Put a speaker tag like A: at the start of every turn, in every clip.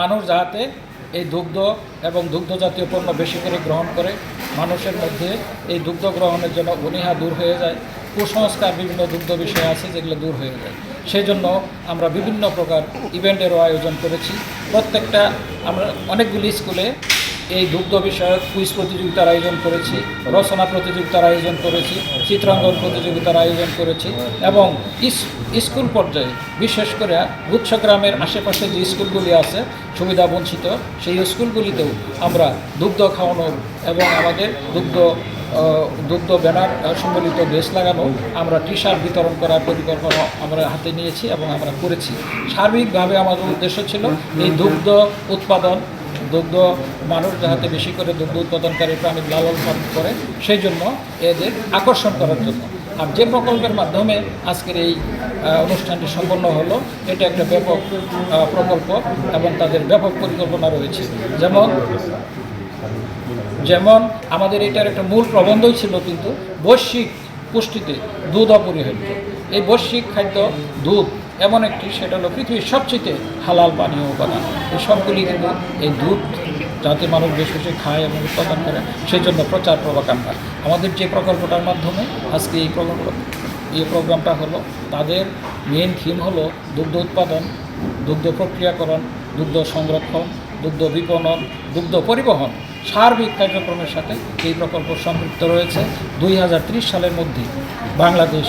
A: মানুষ যাহাতে এই দুগ্ধ এবং দুগ্ধ জাতীয় পণ্য বেশি করে গ্রহণ করে, মানুষের মধ্যে এই দুগ্ধ গ্রহণের জন্য অনীহা দূর হয়ে যায়। কুসংস্কার বিভিন্ন দুগ্ধ বিষয় আছে যেগুলো দূর হয়ে যায়। সেই জন্য আমরা বিভিন্ন প্রকার ইভেন্টেরও আয়োজন করেছি। প্রত্যেকটা আমরা অনেকগুলি স্কুলে এই দুগ্ধ বিষয়ক কুইজ প্রতিযোগিতার আয়োজন করেছি, রচনা প্রতিযোগিতার আয়োজন করেছি, চিত্রাঙ্কন প্রতিযোগিতার আয়োজন করেছি এবং স্কুল পর্যায়ে, বিশেষ করে গুচ্ছগ্রামের আশেপাশে যে স্কুলগুলি আছে, সুবিধা বঞ্চিত, সেই স্কুলগুলিতেও আমরা দুগ্ধ খাওয়ানো এবং আমাদের দুগ্ধ দুগ্ধ ব্যানার সম্বলিত বেশ লাগানো, আমরা টি শার্ট বিতরণ করার পরিকল্পনা আমরা হাতে নিয়েছি এবং আমরা করেছি। সার্বিকভাবে আমাদের উদ্দেশ্য ছিল এই দুগ্ধ উৎপাদন দুগ্ধ মানুষ যাহাতে বেশি করে দুগ্ধ উৎপাদনকারী প্রাণী লালন পালন করে, সেই জন্য এদের আকর্ষণ করার জন্য। আর যে প্রকল্পের মাধ্যমে আজকের এই অনুষ্ঠানটি সম্পন্ন হলো, এটা একটা ব্যাপক প্রকল্প এবং তাদের ব্যাপক পরিকল্পনা রয়েছে। যেমন যেমন আমাদের এটার একটা মূল প্রবন্ধই ছিল কিন্তু বৈশ্বিক পুষ্টিতে দুধ অপরিহার্য। এই বৈশ্বিক খাদ্য দুধ এমন একটি, সেটা হলো পৃথিবীর সবচেয়ে হালাল পানীয় উপাদান। এই সবগুলি কিন্তু এই দুধ যাতে মানুষ বেশি বেশি খায় এবং উৎপাদন করে সেই জন্য প্রচার প্রভাকাণ্ডা। আমাদের যে প্রকল্পটার মাধ্যমে আজকে এই প্রকল্প, এই প্রোগ্রামটা হলো, তাদের মেন থিম হলো দুগ্ধ উৎপাদন, দুগ্ধ প্রক্রিয়াকরণ, দুগ্ধ সংরক্ষণ, দুগ্ধ বিপণন, দুগ্ধ পরিবহন। সার্বিক কার্যক্রমের সাথে এই প্রকল্প সম্পৃক্ত রয়েছে। দুই সালের মধ্যে বাংলাদেশ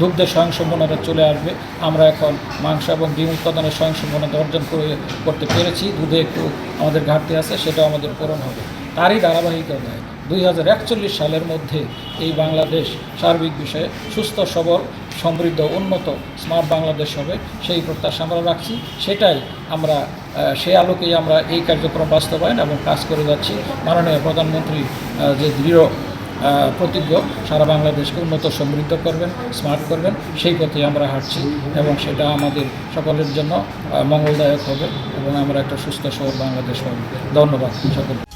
A: দুগ্ধে স্বয়ংসম্পূর্ণতা চলে আসবে। আমরা এখন মাংস এবং ডিম উৎপাদনের স্বয়ংসম্পূর্ণতা অর্জন করে করতে পেরেছি। দুধে একটু আমাদের ঘাটতি আছে, সেটাও আমাদের পূরণ হবে। তারই ধারাবাহিকতায় দুই হাজার সালের মধ্যে এই বাংলাদেশ সার্বিক বিষয়ে সুস্থ, সবল, সমৃদ্ধ, উন্নত, স্মার্ট বাংলাদেশ হবে, সেই প্রত্যাশা আমরা রাখছি। সেটাই আমরা সেই আলোকেই আমরা এই কার্যক্রম বাস্তবায়ন এবং কাজ করে যাচ্ছি। মাননীয় প্রধানমন্ত্রী যে দৃঢ় প্রতিজ্ঞ, সারা বাংলাদেশকে উন্নত, সমৃদ্ধ করবেন, স্মার্ট করবেন, সেই পথে আমরা হাঁটছি এবং সেটা আমাদের সকলের জন্য মঙ্গলদায়ক হবে এবং আমরা একটা সুস্থ, সবল বাংলাদেশ হবে ধন্যবাদ সকল